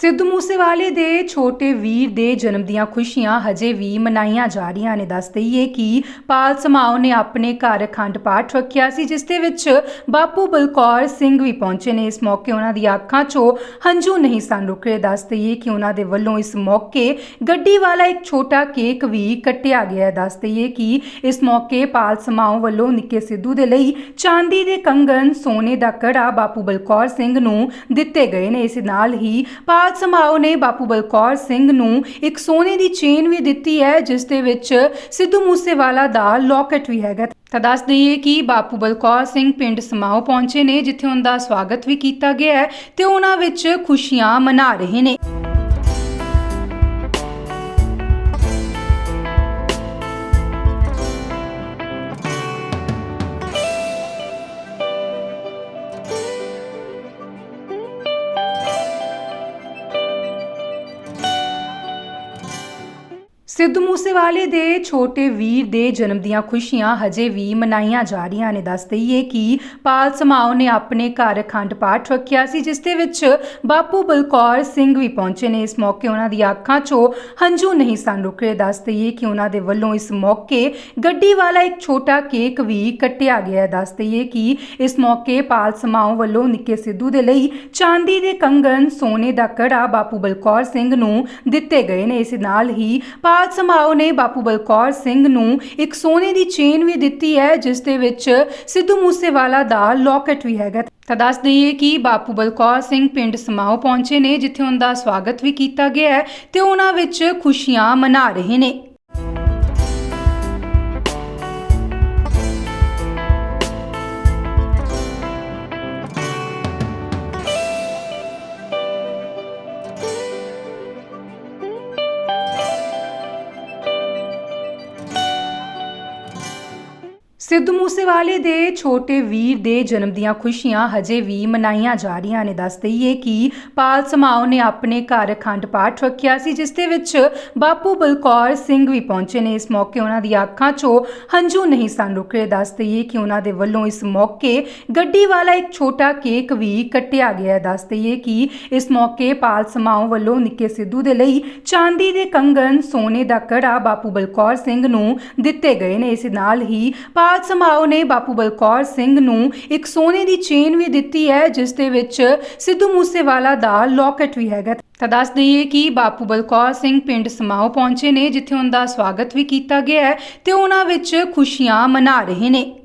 ਸਿੱਧੂ ਮੂਸੇਵਾਲੇ ਦੇ ਛੋਟੇ ਵੀਰ ਦੇ ਜਨਮ ਦੀਆਂ ਖੁਸ਼ੀਆਂ ਹਜੇ ਵੀ ਮਨਾਈਆਂ ਜਾ ਰਹੀਆਂ ਨੇ। ਦੱਸ ਦਈਏ ਕਿ ਪਾਲ ਸਮਾਓ ਨੇ ਆਪਣੇ ਘਰ ਅਖੰਡ ਪਾਠ ਰੱਖਿਆ ਸੀ, ਜਿਸ ਦੇ ਵਿੱਚ ਬਾਪੂ ਬਲਕੌਰ ਸਿੰਘ ਵੀ ਪਹੁੰਚੇ ਨੇ। ਇਸ ਮੌਕੇ ਉਹਨਾਂ ਦੀ ਅੱਖਾਂ 'ਚੋਂ ਹੰਝੂ ਨਹੀਂ ਸਨ ਰੁਕ ਰਹੇ ਦੱਸ ਦਈਏ ਕਿ ਉਹਨਾਂ ਦੇ ਵੱਲੋਂ ਇਸ ਮੌਕੇ ਗੱਡੀ ਵਾਲਾ ਇੱਕ ਛੋਟਾ ਕੇਕ ਵੀ ਕੱਟਿਆ ਗਿਆ ਦੱਸ ਦਈਏ ਕਿ ਇਸ ਮੌਕੇ ਪਾਲ ਸਮਾਓ ਵੱਲੋਂ ਨਿੱਕੇ ਸਿੱਧੂ ਦੇ ਲਈ ਚਾਂਦੀ ਦੇ ਕੰਗਣ, ਸੋਨੇ ਦਾ ਕੜਾ ਬਾਪੂ ਬਲਕੌਰ ਸਿੰਘ ਨੂੰ ਦਿੱਤੇ ਗਏ ਨੇ। ਇਸ ਨਾਲ ਹੀ ਪਾਲ ਸਮਾਓ ਨੇ ਬਾਪੂ ਬਲਕੌਰ ਸਿੰਘ ਨੂੰ ਇੱਕ ਸੋਨੇ ਦੀ ਚੇਨ ਵੀ ਦਿੱਤੀ ਹੈ, ਜਿਸ ਦੇ ਵਿੱਚ ਸਿੱਧੂ ਮੂਸੇਵਾਲਾ ਦਾ ਲੌਕਟ ਵੀ ਹੈਗਾ। ਤਾਂ ਦੱਸ ਦਈਏ ਕਿ ਬਾਪੂ ਬਲਕੌਰ ਸਿੰਘ ਪਿੰਡ ਸਮਾਓ ਪਹੁੰਚੇ ਨੇ, ਜਿੱਥੇ ਉਹਨਾਂ ਦਾ ਸਵਾਗਤ ਵੀ ਕੀਤਾ ਗਿਆ ਹੈ ਤੇ ਉਹਨਾਂ ਵਿੱਚ ਖੁਸ਼ੀਆਂ ਮਨਾ ਰਹੇ ਨੇ। ਸਿੱਧੂ ਮੂਸੇਵਾਲੇ ਦੇ ਛੋਟੇ ਵੀਰ ਦੇ ਜਨਮ ਦੀਆਂ ਖੁਸ਼ੀਆਂ ਹਜੇ ਵੀ ਮਨਾਈਆਂ ਜਾ ਰਹੀਆਂ ਨੇ। ਦੱਸ ਦਈਏ ਕਿ ਪਾਲ ਸਮਾਓ ਨੇ ਆਪਣੇ ਘਰ ਅਖੰਡ ਪਾਠ ਰੱਖਿਆ ਸੀ, ਜਿਸ ਦੇ ਵਿੱਚ ਬਾਪੂ ਬਲਕੌਰ ਸਿੰਘ ਵੀ ਪਹੁੰਚੇ ਨੇ। ਇਸ ਮੌਕੇ ਉਹਨਾਂ ਦੀ ਅੱਖਾਂ 'ਚੋਂ ਹੰਝੂ ਨਹੀਂ ਸਨ ਰੁਕ ਰਹੇ ਦੱਸ ਦਈਏ ਕਿ ਉਹਨਾਂ ਦੇ ਵੱਲੋਂ ਇਸ ਮੌਕੇ ਗੱਡੀ ਵਾਲਾ ਇੱਕ ਛੋਟਾ ਕੇਕ ਵੀ ਕੱਟਿਆ ਗਿਆ ਹੈ। ਦੱਸ ਦਈਏ ਕਿ ਇਸ ਮੌਕੇ ਪਾਲ ਸਮਾਓ ਵੱਲੋਂ ਨਿੱਕੇ ਸਿੱਧੂ ਦੇ ਲਈ ਚਾਂਦੀ ਦੇ ਕੰਗਣ, ਸੋਨੇ ਦਾ ਕੜਾ ਬਾਪੂ ਬਲਕੌਰ ਸਿੰਘ ਨੂੰ ਦਿੱਤੇ ਗਏ ਨੇ। ਇਸ ਨਾਲ ਹੀ ਪਾਲ ਸਮਾਓ ਨੇ ਬਾਪੂ ਬਲਕੌਰ ਸਿੰਘ ਨੂੰ ਇੱਕ ਸੋਨੇ ਦੀ ਚੇਨ ਵੀ ਦਿੱਤੀ ਹੈ, ਜਿਸ ਦੇ ਵਿੱਚ ਸਿੱਧੂ ਮੂਸੇਵਾਲਾ ਦਾ ਲੌਕਟ ਵੀ ਹੈਗਾ। ਤਾਂ ਦੱਸ ਦਈਏ ਕਿ ਬਾਪੂ ਬਲਕੌਰ ਸਿੰਘ ਪਿੰਡ ਸਮਾਓ ਪਹੁੰਚੇ ਨੇ, ਜਿੱਥੇ ਉਹਨਾਂ ਦਾ ਸਵਾਗਤ ਵੀ ਕੀਤਾ ਗਿਆ ਹੈ ਤੇ ਉਹਨਾਂ ਵਿੱਚ ਖੁਸ਼ੀਆਂ ਮਨਾ ਰਹੇ ਨੇ। ਸਿੱਧੂ ਮੂਸੇਵਾਲੇ ਦੇ ਛੋਟੇ ਵੀਰ ਦੇ ਜਨਮ ਦੀਆਂ ਖੁਸ਼ੀਆਂ ਹਜੇ ਵੀ ਮਨਾਈਆਂ ਜਾ ਰਹੀਆਂ ਨੇ। ਦੱਸ ਦਈਏ ਕਿ ਪਾਲ ਸਮਾਓ ਨੇ ਆਪਣੇ ਘਰ ਅਖੰਡ ਪਾਠ ਰੱਖਿਆ ਸੀ, ਜਿਸ ਦੇ ਵਿੱਚ ਬਾਪੂ ਬਲਕੌਰ ਸਿੰਘ ਵੀ ਪਹੁੰਚੇ ਨੇ। ਇਸ ਮੌਕੇ ਉਹਨਾਂ ਦੀ ਅੱਖਾਂ 'ਚੋਂ ਹੰਝੂ ਨਹੀਂ ਸਨ ਰੁਕ ਰਹੇ। ਦੱਸ ਦਈਏ ਕਿ ਉਹਨਾਂ ਦੇ ਵੱਲੋਂ ਇਸ ਮੌਕੇ ਗੱਡੀ ਵਾਲਾ ਇੱਕ ਛੋਟਾ ਕੇਕ ਵੀ ਕੱਟਿਆ ਗਿਆ ਦੱਸ ਦਈਏ ਕਿ ਇਸ ਮੌਕੇ ਪਾਲ ਸਮਾਓ ਵੱਲੋਂ ਨਿੱਕੇ ਸਿੱਧੂ ਦੇ ਲਈ ਚਾਂਦੀ ਦੇ ਕੰਗਣ, ਸੋਨੇ ਦਾ ਕੜਾ ਬਾਪੂ ਬਲਕੌਰ ਸਿੰਘ ਨੂੰ ਦਿੱਤੇ ਗਏ ਨੇ। ਇਸ ਨਾਲ ਹੀ ਪਾਲ ਸਮਾਓ ਨੇ ਬਾਪੂ ਬਲਕੌਰ ਸਿੰਘ ਨੂੰ ਇੱਕ ਸੋਨੇ ਦੀ ਚੇਨ ਵੀ ਦਿੱਤੀ ਹੈ, ਜਿਸ ਦੇ ਵਿੱਚ ਸਿੱਧੂ ਮੂਸੇਵਾਲਾ ਦਾ ਲੌਕਟ ਵੀ ਹੈਗਾ। ਤਾਂ ਦੱਸ ਦਈਏ ਕਿ ਬਾਪੂ ਬਲਕੌਰ ਸਿੰਘ ਪਿੰਡ ਸਮਾਓ ਪਹੁੰਚੇ ਨੇ, ਜਿੱਥੇ ਉਹਨਾਂ ਦਾ ਸਵਾਗਤ ਵੀ ਕੀਤਾ ਗਿਆ ਹੈ ਤੇ ਉਹਨਾਂ ਵਿੱਚ ਖੁਸ਼ੀਆਂ ਮਨਾ ਰਹੇ ਨੇ।